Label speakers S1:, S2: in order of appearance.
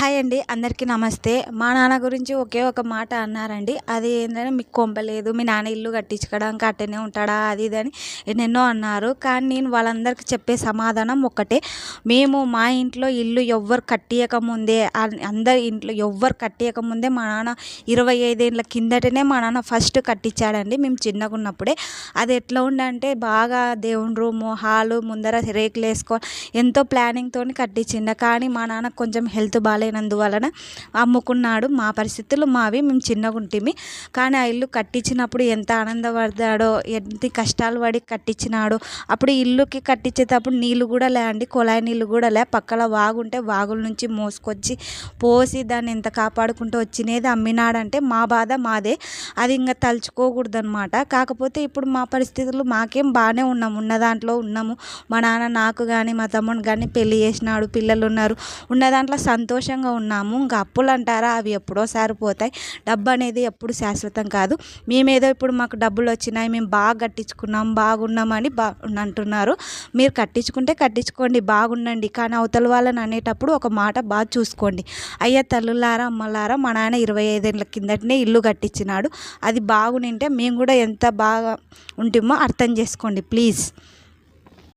S1: Hi అండి అందరికీ నమస్తే. మా నాన్న గురించి ఒకే ఒక మాట అన్నారండి. అది ఏంటంటే మీకు కొంపలేదు మీ నాన్న ఇల్లు కట్టించుకోవడానికి అట్టనే ఉంటాడా? అది ఇది అని ఎన్నెన్నో అన్నారు. కానీ నేను వాళ్ళందరికీ చెప్పే సమాధానం ఒక్కటే. మేము మా ఇంట్లో ఇల్లు ఎవ్వరు కట్టియకముందే అందరి ఇంట్లో ఎవ్వరు కట్టియకముందే మా నాన్న ఇరవై ఐదేళ్ళ కిందటనే మా నాన్న ఫస్ట్ కట్టించాడండి మేము చిన్నగా ఉన్నప్పుడే అది ఎట్లా ఉండంటే బాగా దేవుని రూము హాలు ముందర రేకులు వేసుకో ఎంతో ప్లానింగ్తో కట్టించిండ. కానీ మా నాన్న కొంచెం హెల్త్ బాగాలేదు బాగాలేనందువలన అమ్ముకున్నాడు. మా పరిస్థితులు మావి మేము చిన్నగా ఉంటిమి. కానీ ఆ ఇల్లు కట్టించినప్పుడు ఎంత ఆనందపడ్డాడో ఎంత కష్టాలు పడి కట్టించినాడో. అప్పుడు ఇల్లుకి కట్టించేటప్పుడు నీళ్ళు కూడా లే అండి కుళాయి నీళ్ళు కూడా లే. పక్కన వాగుంటే వాగుల నుంచి మోసుకొచ్చి పోసి దాన్ని ఎంత కాపాడుకుంటూ వచ్చినది అమ్మినాడంటే మా బాధ మాదే. అది ఇంకా తలుచుకోకూడదు అనమాట కాకపోతే ఇప్పుడు మా పరిస్థితులు మాకేం బాగానే ఉన్నాము. ఉన్న దాంట్లో ఉన్నాము. మా నాన్న నాకు కానీ మా తమ్ముడు కానీ పెళ్ళి చేసినాడు పిల్లలు ఉన్నారు ఉన్న దాంట్లో సంతోషంగా ఉన్నాము. ఇంకా అప్పులు అంటారా? అవి ఎప్పుడో సారిపోతాయి. డబ్బు అనేది ఎప్పుడు శాశ్వతం కాదు. మేమేదో ఇప్పుడు మాకు డబ్బులు వచ్చినాయి. మేము బాగా కట్టించుకున్నాం బాగున్నామని బా అంటున్నారు. మీరు కట్టించుకుంటే కట్టించుకోండి బాగుండండి. కానీ అవతల వాళ్ళని అనేటప్పుడు ఒక మాట బాగా చూసుకోండి. అయ్యా తల్లులారా అమ్మలారా మా నాన్న ఇరవై ఐదేళ్ళ కిందటనే ఇల్లు కట్టించినాడు. అది బాగునింటే మేము కూడా ఎంత బాగా ఉంటుమో అర్థం చేసుకోండి ప్లీజ్.